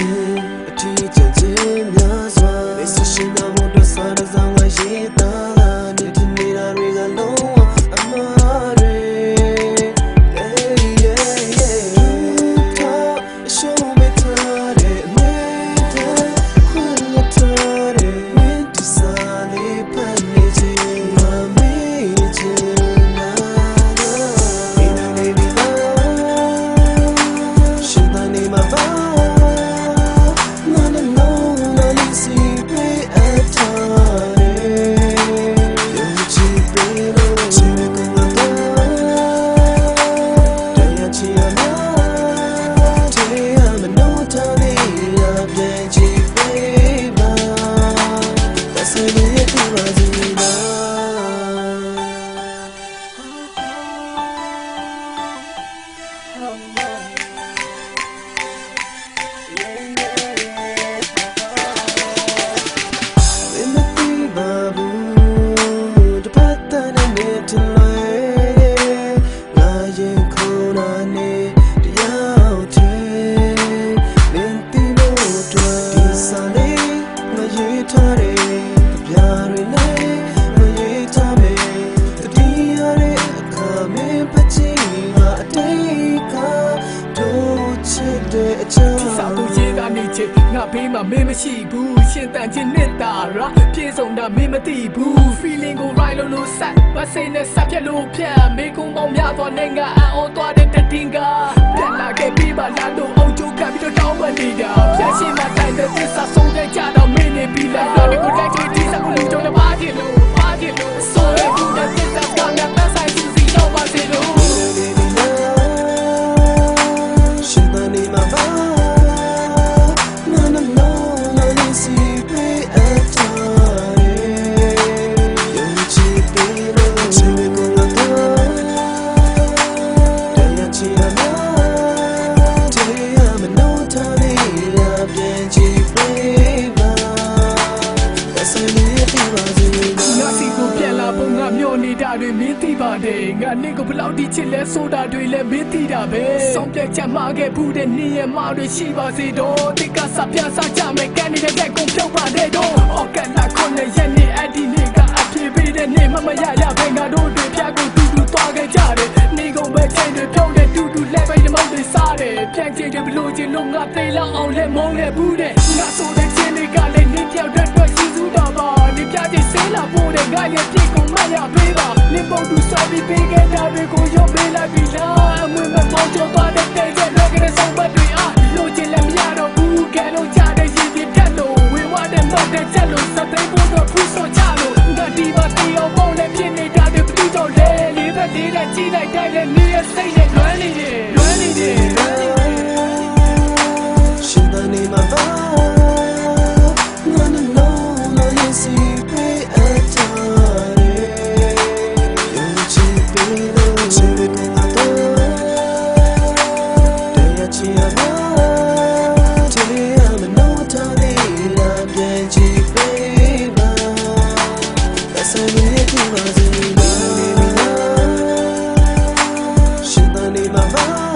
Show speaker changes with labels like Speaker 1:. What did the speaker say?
Speaker 1: ချင်းအထီး တဲ့အချင်းဒီစာကို
Speaker 2: ရေးကနေချစ်ငါဘေးမှာမင်းမရှိဘူးရှင်တန်ချင်းနှစ်တာရာပြေဆုံးတာမင်းမသိဘူး feeling ကို right လို့လို့ဆက်မစိနဲ့ဆက်ပြက်လို့ဖြတ်မေကုံပေါင်းများသွားနေငါအံ့ဩသွားတဲ့တတင်ကတက်လာခဲ့ပြီးပါလားတို့အုံချိုးကပ်ပြီးတော့တောင်းပန်နေတာဖြတ်ရှင်မဆိုင်တဲ့ လိုနေတာတွေမင်းသိပါတယ်ငါနေ့ကိုဘလောက်ဒီချစ်လဲဆိုတာတွေလည်းမင်းသိတာပဲဆုံးဖြတ်ချက်မှားခဲ့ဘူးတဲ့နေ့ရက်မှားတွေရှိပါစေတော့တိကစပြစကြမယ်ကန်နေတဲ့ကဲကုန်ပြုတ်ပါတဲ့တော့ ကြည့်လိုက်တိုင်းလည်းနေရစိတ်နဲ့လွမ်းနေတယ်လွမ်းနေတယ်
Speaker 1: ရှင်သာနေမှာပါ See me at time. Don't you feel? love.